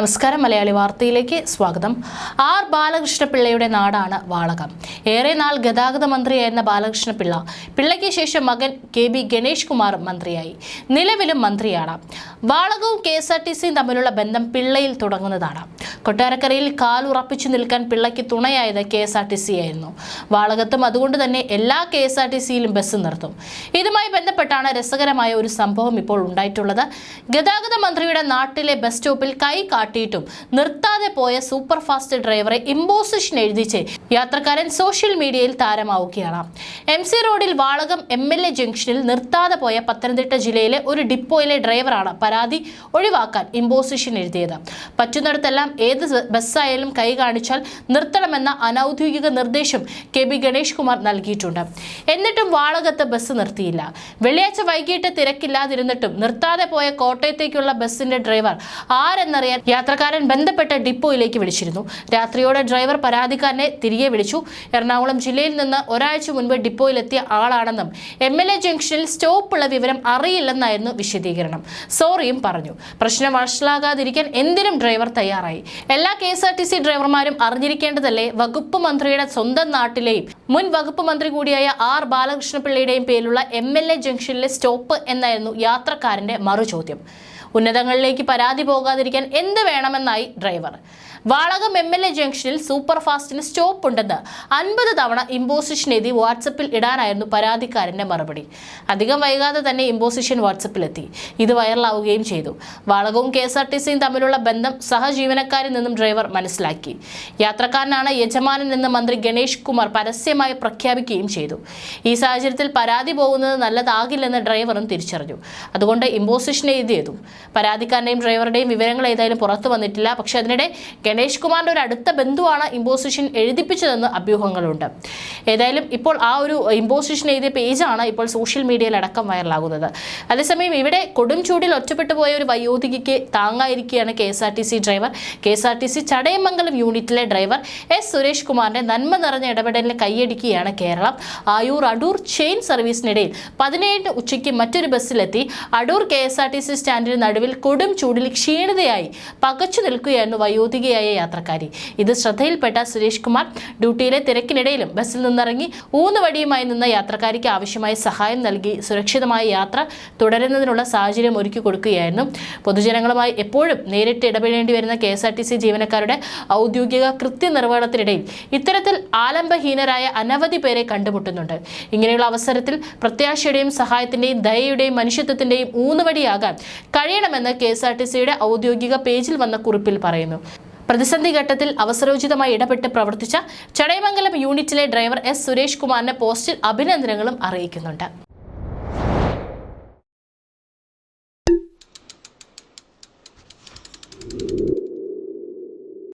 നമസ്കാരം മലയാളി വാർത്തയിലേക്ക് സ്വാഗതം. ആർ. ബാലകൃഷ്ണപിള്ളയുടെ നാടാണ് വാളകം. ഏറെ നാൾ ഗതാഗത മന്ത്രിയായിരുന്ന ബാലകൃഷ്ണപിള്ള പിള്ളയ്ക്ക് ശേഷം മകൻ കെ ബി ഗണേഷ് കുമാർ മന്ത്രിയായി. നിലവിലും മന്ത്രിയാണ്. വാളകവും കെ തമ്മിലുള്ള ബന്ധം പിള്ളയിൽ തുടങ്ങുന്നതാണ്. കൊട്ടാരക്കരയിൽ കാൽ ഉറപ്പിച്ചു നിൽക്കാൻ പിള്ളയ്ക്ക് തുണയായത് K S R T C ആയിരുന്നു. വാളകത്തും അതുകൊണ്ട് തന്നെ എല്ലാ കെ എസ് ആർ ടി സിയിലും ബസ് നിർത്തും. ഇതുമായി ബന്ധപ്പെട്ടാണ് രസകരമായ ഒരു സംഭവം ഇപ്പോൾ ഉണ്ടായിട്ടുള്ളത്. ഗതാഗത മന്ത്രിയുടെ നാട്ടിലെ ബസ് സ്റ്റോപ്പിൽ കൈ കാട്ടിയിട്ടും നിർത്താതെ പോയ സൂപ്പർ ഫാസ്റ്റ് ഡ്രൈവറെ ഇമ്പോസിഷൻ എഴുതിച്ച് യാത്രക്കാരൻ സോഷ്യൽ മീഡിയയിൽ താരമാവുകയാണ്. എം സി റോഡിൽ വാളകം എം എൽ എ ജംഗ്ഷനിൽ നിർത്താതെ പോയ പത്തനംതിട്ട ജില്ലയിലെ ഒരു ഡിപ്പോയിലെ ഡ്രൈവറാണ് പരാതി ഒഴിവാക്കാൻ ഇമ്പോസിഷൻ എഴുതിയത്. പറ്റുന്നിടത്തെല്ലാം ഏത് ബസ്സായാലും കൈ കാണിച്ചാൽ നിർത്തണമെന്ന അനൌദ്യോഗിക നിർദ്ദേശം കെ ബി ഗണേഷ് കുമാർ നൽകിയിട്ടുണ്ട്. എന്നിട്ടും വാളകത്ത് ബസ് നിർത്തിയില്ല. വെള്ളിയാഴ്ച വൈകിട്ട് തിരക്കില്ലാതിരുന്നിട്ടും നിർത്താതെ പോയ കോട്ടയത്തേക്കുള്ള ബസ്സിന്റെ ഡ്രൈവർ ആരെന്നറിയാൻ യാത്രക്കാരൻ ബന്ധപ്പെട്ട ഡിപ്പോയിലേക്ക് വിളിച്ചിരുന്നു. രാത്രിയോടെ ഡ്രൈവർ പരാതിക്കാരനെ തിരികെ വിളിച്ചു. എറണാകുളം ജില്ലയിൽ നിന്ന് ഒരാഴ്ച മുൻപ് ഡിപ്പോയിലെത്തിയ ആളാണെന്നും എം എൽ എ ജംഗ്ഷനിൽ സ്റ്റോപ്പുള്ള വിവരം അറിയില്ലെന്നായിരുന്നു വിശദീകരണം. സോറിയും പറഞ്ഞു. പ്രശ്നം വഷളാകാതിരിക്കാൻ എന്തിനും ഡ്രൈവർ തയ്യാറായി. എല്ലാ K S R T C ഡ്രൈവർമാരും അറിഞ്ഞിരിക്കേണ്ടതല്ലേ വകുപ്പ് മന്ത്രിയുടെ സ്വന്തം നാട്ടിലെയും മുൻ വകുപ്പ് മന്ത്രി കൂടിയായ ആർ ബാലകൃഷ്ണപിള്ളയുടെയും പേരിലുള്ള എം എൽ എ ജംഗ്ഷനിലെ സ്റ്റോപ്പ് എന്നായിരുന്നു യാത്രക്കാരന്റെ മറുചോദ്യം. ഉന്നതങ്ങളിലേക്ക് പരാതി പോകാതിരിക്കാൻ എന്ത് വേണമെന്നായി driver. Valakam M L A ജംഗ്ഷനിൽ സൂപ്പർ ഫാസ്റ്റിന് സ്റ്റോപ്പ് ഉണ്ടെന്ന് അൻപത് തവണ ഇമ്പോസിഷൻ എഴുതി വാട്സപ്പിൽ ഇടാനായിരുന്നു പരാതിക്കാരന്റെ മറുപടി. അധികം വൈകാതെ തന്നെ ഇമ്പോസിഷൻ വാട്സപ്പിലെത്തി. ഇത് വൈറലാവുകയും ചെയ്തു. വാളകവും കെ എസ് ആർ ടി സിയും തമ്മിലുള്ള ബന്ധം സഹജീവനക്കാരിൽ നിന്നും ഡ്രൈവർ മനസ്സിലാക്കി. യാത്രക്കാരനാണ് യജമാനൻ എന്ന് മന്ത്രി ഗണേഷ് കുമാർ പരസ്യമായി പ്രഖ്യാപിക്കുകയും ചെയ്തു. ഈ സാഹചര്യത്തിൽ പരാതി പോകുന്നത് നല്ലതാകില്ലെന്ന് ഡ്രൈവറും തിരിച്ചറിഞ്ഞു. അതുകൊണ്ട് ഇമ്പോസിഷൻ എഴുതിയതും. പരാതിക്കാരന്റെയും ഡ്രൈവറുടെയും വിവരങ്ങൾ ഏതായാലും പുറത്തു വന്നിട്ടില്ല. പക്ഷെ അതിനിടെ ഗണേഷ് കുമാറിന്റെ ഒരു അടുത്ത ബന്ധുവാണ് ഇമ്പോസിഷൻ എഴുതിപ്പിച്ചതെന്ന് അഭ്യൂഹങ്ങളുണ്ട്. ഏതായാലും ഇപ്പോൾ ആ ഒരു ഇമ്പോസിഷൻ എഴുതിയ പേജാണ് ഇപ്പോൾ സോഷ്യൽ മീഡിയയിൽ അടക്കം വൈറലാകുന്നത്. അതേസമയം ഇവിടെ കൊടും ചൂടിൽ ഒറ്റപ്പെട്ടു പോയ ഒരു വയോധികയ്ക്ക് താങ്ങായിരിക്കുകയാണ് K S R T C driver. K S R T C Chadayamangalam യൂണിറ്റിലെ ഡ്രൈവർ എസ് സുരേഷ് കുമാറിന്റെ നന്മ നിറഞ്ഞ ഇടപെടലിന് കൈയടിക്കുകയാണ് കേരളം. ആയൂർ അടൂർ ചെയിൻ സർവീസിനിടയിൽ പതിനേഴിന് ഉച്ചയ്ക്ക് മറ്റൊരു ബസ്സിലെത്തി Adoor K S R T C സ്റ്റാൻഡിന് നടുവിൽ കൊടും ചൂടിൽ ക്ഷീണിതയായി പകച്ചു നിൽക്കുകയായിരുന്നു വയോധികയായ യാത്രക്കാരി. ഇത് ശ്രദ്ധയിൽപ്പെട്ട സുരേഷ് കുമാർ ഡ്യൂട്ടിയിലെ തിരക്കിനിടയിലും ബസ്സിൽ നിന്നിറങ്ങി ഊന്നുവടിയുമായി നിന്ന യാത്രക്കാരിക്ക് ആവശ്യമായ സഹായം നൽകി സുരക്ഷിതമായ യാത്ര തുടരുന്നതിനുള്ള സാഹചര്യം ഒരുക്കി കൊടുക്കുകയായിരുന്നു. പൊതുജനങ്ങളുമായി എപ്പോഴും നേരിട്ട് ഇടപെടേണ്ടി വരുന്ന K S R T C ജീവനക്കാരുടെ ഔദ്യോഗിക കൃത്യനിർവഹണത്തിനിടയിൽ ഇത്തരത്തിൽ ആലംബഹീനരായ അനവധി പേരെ കണ്ടുമുട്ടുന്നുണ്ട്. ഇങ്ങനെയുള്ള അവസരത്തിൽ പ്രത്യാശയുടെയും സഹായത്തിന്റെയും ദയയുടെയും മനുഷ്യത്വത്തിന്റെയും ഊന്നുവടിയാകാൻ കഴിയണമെന്ന് കെ എസ് ആർ ടി സിയുടെ ഔദ്യോഗിക പേജിൽ വന്ന കുറിപ്പിൽ പറയുന്നു. പ്രതിസന്ധി ഘട്ടത്തിൽ അവസരോചിതമായി ഇടപെട്ട് പ്രവർത്തിച്ച ചടയമംഗലം യൂണിറ്റിലെ ഡ്രൈവർ എസ് സുരേഷ് കുമാറിന് പോസ്റ്റിൽ അഭിനന്ദനങ്ങളും അറിയിക്കുന്നുണ്ട്.